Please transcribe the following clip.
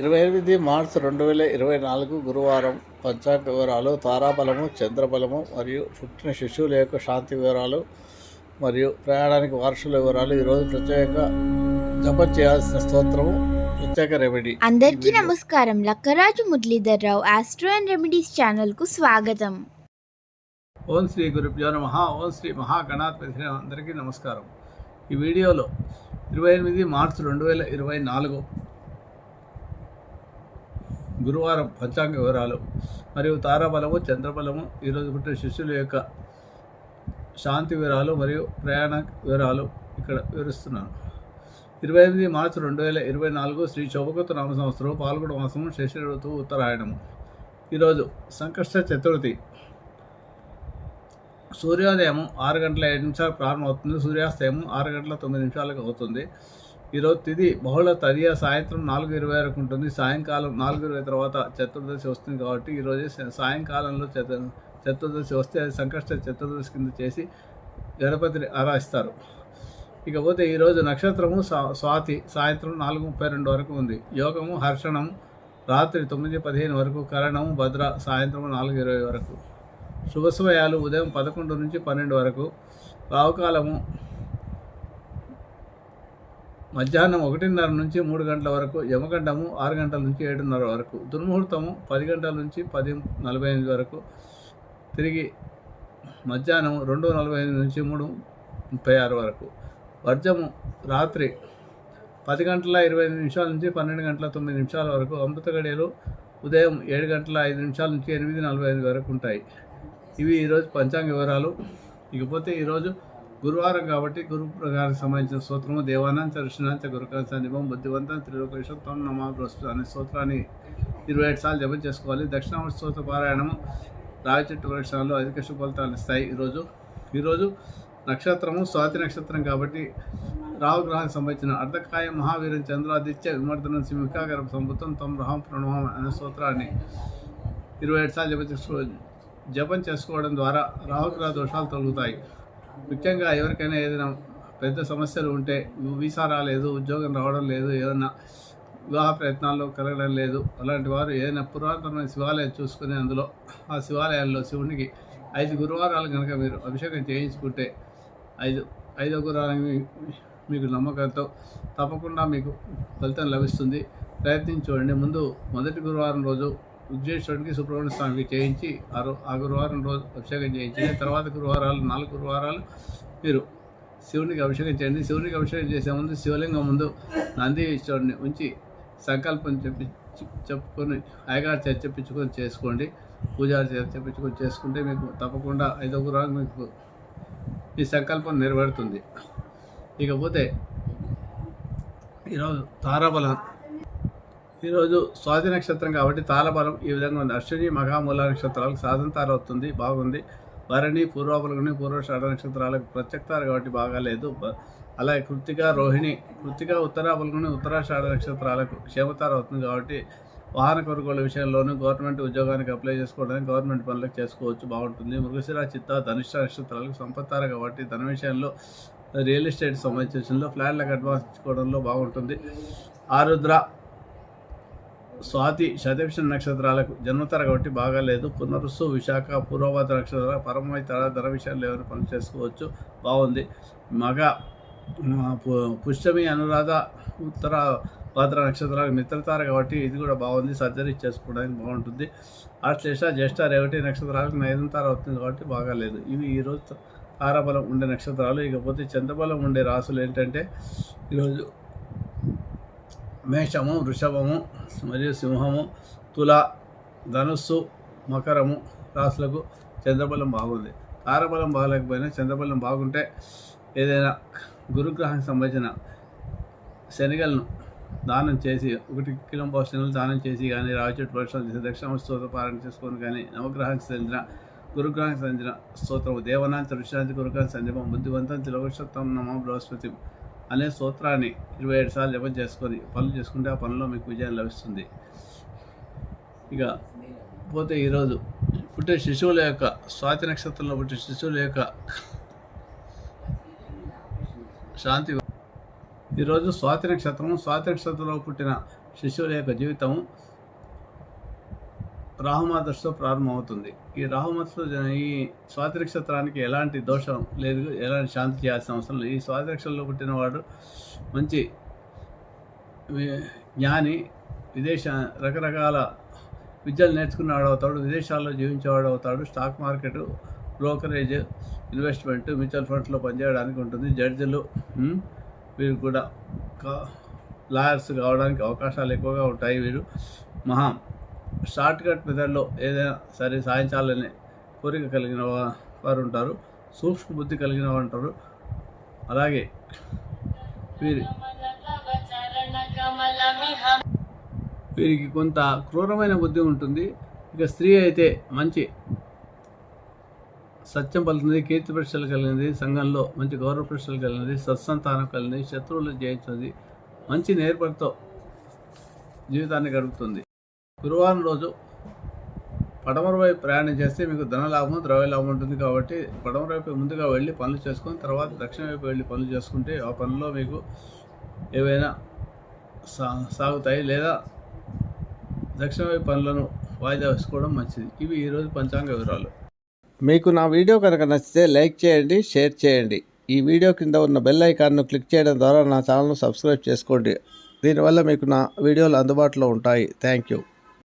ఇరవై ఎనిమిది మార్చి రెండు వేల ఇరవై నాలుగు గురువారం పంచాంగ వివరాలు తారాబలము చంద్రబలము మరియు పుట్టిన శిశువుల యొక్క శాంతి వివరాలు మరియు ప్రయాణానికి వారసుల వివరాలు. ఈరోజు ప్రత్యేక జపం చేయాల్సిన స్తోత్రము ప్రత్యేక రెమెడీ. అందరికీ నమస్కారం. Lakkaraju Muralidhar Rao astro and remedies ఛానల్కు స్వాగతం. ఓం శ్రీ గురుభ్యో నమ. ఓం శ్రీ మహాగణాధిపతి అందరికీ నమస్కారం. ఈ వీడియోలో ఇరవై ఎనిమిది మార్చి రెండు వేల ఇరవై నాలుగు గురువారం పంచాంగ వివరాలు మరియు తారాబలము చంద్రబలము ఈరోజు పుట్టిన శిష్యుల యొక్క శాంతి వివరాలు మరియు ప్రయాణ వివరాలు ఇక్కడ వివరిస్తున్నాను. ఇరవై ఎనిమిది మార్చి రెండు వేల ఇరవై నాలుగు శ్రీ శోభకృత నామ సంవత్సరం పాల్గొన మాసం శిష్య ఋతువు ఉత్తరాయణము ఈరోజు సంకష్ట చతుర్థి. సూర్యోదయం ఆరు గంటల ఐదు నిమిషాలకు ప్రారంభమవుతుంది. సూర్యాస్తయం ఆరు గంటల తొమ్మిది నిమిషాలకు అవుతుంది. ఈరోజు తిది బహుళ తదియ సాయంత్రం నాలుగు ఇరవై వరకు ఉంటుంది. సాయంకాలం నాలుగు ఇరవై తర్వాత చతుర్దశి వస్తుంది కాబట్టి ఈరోజు సాయంకాలంలో చతు చతుర్దశి వస్తే అది సంకష్ట చతుర్దశి కింద చేసి గణపతిని ఆరాధిస్తారు. ఇకపోతే ఈరోజు నక్షత్రము స్వాతి సాయంత్రం నాలుగు ముప్పై రెండు వరకు ఉంది. యోగము హర్షణం రాత్రి తొమ్మిది పదిహేను వరకు కరణము భద్ర సాయంత్రం నాలుగు ఇరవై వరకు. శుభ సమయాలు ఉదయం పదకొండు నుంచి పన్నెండు వరకు. రావుకాలము మధ్యాహ్నం ఒకటిన్నర నుంచి మూడు గంటల వరకు యమగండము ఆరు గంటల నుంచి ఏడున్నర వరకు దుర్ముహూర్తము పది గంటల నుంచి పది నలభై ఎనిమిది వరకు. తిరిగి మధ్యాహ్నం రెండు నలభై ఎనిమిది నుంచి మూడు ముప్పై ఆరు వరకు. వర్జము రాత్రి పది గంటల ఇరవై ఐదు నిమిషాల నుంచి పన్నెండు గంటల తొమ్మిది నిమిషాల వరకు అమృత గడియలు ఉదయం ఏడు గంటల ఐదు నిమిషాల నుంచి ఎనిమిది నలభై ఐదు వరకు ఉంటాయి. ఇవి ఈరోజు పంచాంగ వివరాలు. ఇకపోతే ఈరోజు గురువారం కాబట్టి గురు ప్రకారం సంబంధించిన స్తోత్రము దేవానంత ఋషినాంత గురుకాంచ నిమం బుద్ధివంతం త్రిలోకేశ్వరం నమా బృహస్పతి అనే స్తోత్రాన్ని ఇరవై ఏడు సార్లు జపం చేసుకోవాలి. దక్షిణామూర్తి స్తోత్ర పారాయణము రావి చెట్టు వృక్షాలు అధిక శుభఫలితాలు ఇస్తాయి ఈరోజు. ఈరోజు నక్షత్రము స్వాతి నక్షత్రం కాబట్టి రావు గ్రహానికి సంబంధించిన అర్ధకాయ మహావీరం చంద్రాదిత్య విమర్దనం సింహికాగర సంబుతం తమ రహం ప్రణవం అనే స్తోత్రాన్ని ఇరవై ఏడు సార్లు జపం చేసుకో జపం చేసుకోవడం ద్వారా రాహుగ్రహ దోషాలు తొలుగుతాయి. ముఖ్యంగా ఎవరికైనా ఏదైనా పెద్ద సమస్యలు ఉంటే వీసా రాలేదు ఉద్యోగం రావడం లేదు ఏదైనా వివాహ ప్రయత్నాల్లో కలగడం లేదు. అలాంటి వారు ఏదైనా పురాతనమైన శివాలయం చూసుకుని అందులో ఆ శివాలయాల్లో శివునికి ఐదు గురువారాలు కనుక మీరు అభిషేకం చేయించుకుంటే ఐదు ఐదో గురువారం మీకు నమ్మకంతో తప్పకుండా మీకు ఫలితం లభిస్తుంది. ప్రయత్నించి చూడండి ముందు మొదటి గురువారం రోజు విఘ్నేశ్వరుడికి సుబ్రహ్మణ్య స్వామికి చేయించి ఆ ఆ గురువారం రోజు అభిషేకం చేయించి తర్వాత గురువారాలు నాలుగు గురువారాలు మీరు శివునికి అభిషేకం చేయండి. శివునికి అభిషేకం చేసే ముందు శివలింగం ముందు నంది ఈశ్వరుని ఉంచి సంకల్పం చెప్పి చెప్పుకొని అయ్యగారు చేత చెప్పించుకొని చేసుకోండి. పూజారి చేత చెప్పించుకొని చేసుకుంటే మీకు తప్పకుండా ఐదో గురువారం మీకు ఈ సంకల్పం నెరవేరుతుంది. ఇకపోతే ఈరోజు తారాబలం ఈరోజు స్వాతి నక్షత్రం కాబట్టి తాళబలం ఈ విధంగా ఉంది. అశ్విని మహామూల నక్షత్రాలకు సాధన అవుతుంది బాగుంది. భరణి పూర్వాపలకుని పూర్వషాఢ నక్షత్రాలకు ప్రత్యక్తారు కాబట్టి బాగాలేదు అలాగే కృతిక రోహిణి కృతిక ఉత్తరాపలకుని ఉత్తరాషాఢ నక్షత్రాలకు క్షేమతారు అవుతుంది కాబట్టి వాహన కొనుగోలు విషయంలోనూ గవర్నమెంట్ ఉద్యోగానికి అప్లై చేసుకోవడానికి గవర్నమెంట్ పనులకు చేసుకోవచ్చు బాగుంటుంది. మృగశిర చిత్త ధనుష్ట నక్షత్రాలకు సంపత్తార కాబట్టి ధన విషయంలో రియల్ ఎస్టేట్ సంబంధించిన విషయంలో ఫ్లాట్లకు అడ్వాన్స్ ఇచ్చుకోవడంలో బాగుంటుంది. ఆరుద్ర స్వాతి శతభిషణ నక్షత్రాలకు జన్మతర కాబట్టి బాగాలేదు. పునరుసు విశాఖ పూర్వభాద్ర నక్షత్రాల పరమైతర ధర విషయాలు ఏమైనా పనులు చేసుకోవచ్చు. బాగుంది. మగ పుష్టమి పు- అనురాధ ఉత్తర పాత్ర నక్షత్రాలకు మిత్రతార కాబట్టి ఇది కూడా బాగుంది. సర్జరీ చేసుకోవడానికి బాగుంటుంది. ఆశ్లేష జ్యేష్ఠ రేవటి నక్షత్రాలకు నైదంతార అవుతుంది కాబట్టి బాగాలేదు. ఇవి ఈరోజు తారాబలం ఉండే నక్షత్రాలు. ఇకపోతే చంద్రబలం ఉండే రాసులు ఏంటంటే ఈరోజు మేషము వృషభము మరియు సింహము తుల ధనుస్సు మకరము రాసులకు చంద్రబలం బాగుంది. తారబలం బాగలేకపోయినా చంద్రబలం బాగుంటే ఏదైనా గురుగ్రహానికి సంబంధించిన శనగలను దానం చేసి ఒకటి కిలో శనగలు దానం చేసి కానీ రావి చెట్టు వర్షాలు చేసి దక్షిణ స్తోత్ర పారాయణ చేసుకొని కానీ నవగ్రహానికి చెందిన గురుగ్రహానికి చెందిన స్తోత్రము దేవనాంత ఋషాంతి గురుగ్రహానికి చెందిన బుద్ధివంతం తిలవక్షత్వం నమ బృహస్పతి అనే సూత్రాన్ని ఇరవై ఏడు సార్లు జపం చేసుకొని పనులు చేసుకుంటే ఆ పనిలో మీకు విజయం లభిస్తుంది. ఇక పోతే ఈరోజు పుట్టే శిశువుల యొక్క స్వాతి నక్షత్రంలో పుట్టే శిశువుల యొక్క శాంతి ఈరోజు స్వాతి నక్షత్రం స్వాతి నక్షత్రంలో పుట్టిన శిశువుల యొక్క జీవితం రాహుమాదర్శతో ప్రారంభమవుతుంది. ఈ రాహుమతతో ఈ స్వాతి నక్షత్రానికి ఎలాంటి దోషం లేదు ఎలాంటి శాంతి చేయాల్సిన అవసరం లేదు. ఈ స్వాతి నక్షత్రంలో పుట్టినవాడు మంచి జ్ఞాని విదేశ రకరకాల విద్యలు నేర్చుకున్నవాడు అవుతాడు విదేశాల్లో జీవించేవాడు అవుతాడు. Stock market brokerage investment mutual ఫండ్స్లో పనిచేయడానికి ఉంటుంది. జడ్జిలు వీరు కూడా కా- లాయర్స్ కావడానికి అవకాశాలు ఎక్కువగా ఉంటాయి. వీరు మహా షార్ట్కట్ మెథడ్లో ఏదైనా సరే సాధించాలనే కోరిక కలిగిన వారు ఉంటారు. సూక్ష్మ బుద్ధి కలిగిన వారు ఉంటారు. అలాగే వీరి వీరికి కొంత క్రూరమైన బుద్ధి ఉంటుంది. ఇక స్త్రీ అయితే మంచి సత్యం పలుకుతుంది కీర్తి ప్రశ్నలు కలిగినది సంఘంలో మంచి గౌరవ ప్రశ్నలు కలిగినది సత్సంతానం కలిగినది శత్రువులు జయించుంది మంచి నేర్పడితో జీవితాన్ని గడుపుతుంది. గురువారం రోజు పడమర వైపు ప్రయాణం చేస్తే మీకు ధన లాభం ద్రవ్య లాభం ఉంటుంది కాబట్టి పడమర వైపు ముందుగా వెళ్ళి పనులు చేసుకొని తర్వాత దక్షిణ వైపు వెళ్ళి పనులు చేసుకుంటే ఆ పనిలో మీకు ఏవైనా సా సాగుతాయి లేదా దక్షిణ వైపు పనులను వాయిదా వేసుకోవడం మంచిది. ఇవి ఈరోజు పంచాంగ వివరాలు. మీకు నా వీడియో కనుక నచ్చితే లైక్ చేయండి షేర్ చేయండి. ఈ వీడియో కింద ఉన్న బెల్ ఐకాన్ను క్లిక్ చేయడం ద్వారా నా ఛానల్ను సబ్స్క్రైబ్ చేసుకోండి. దీనివల్ల మీకు నా వీడియోలు అందుబాటులో ఉంటాయి. Thank you.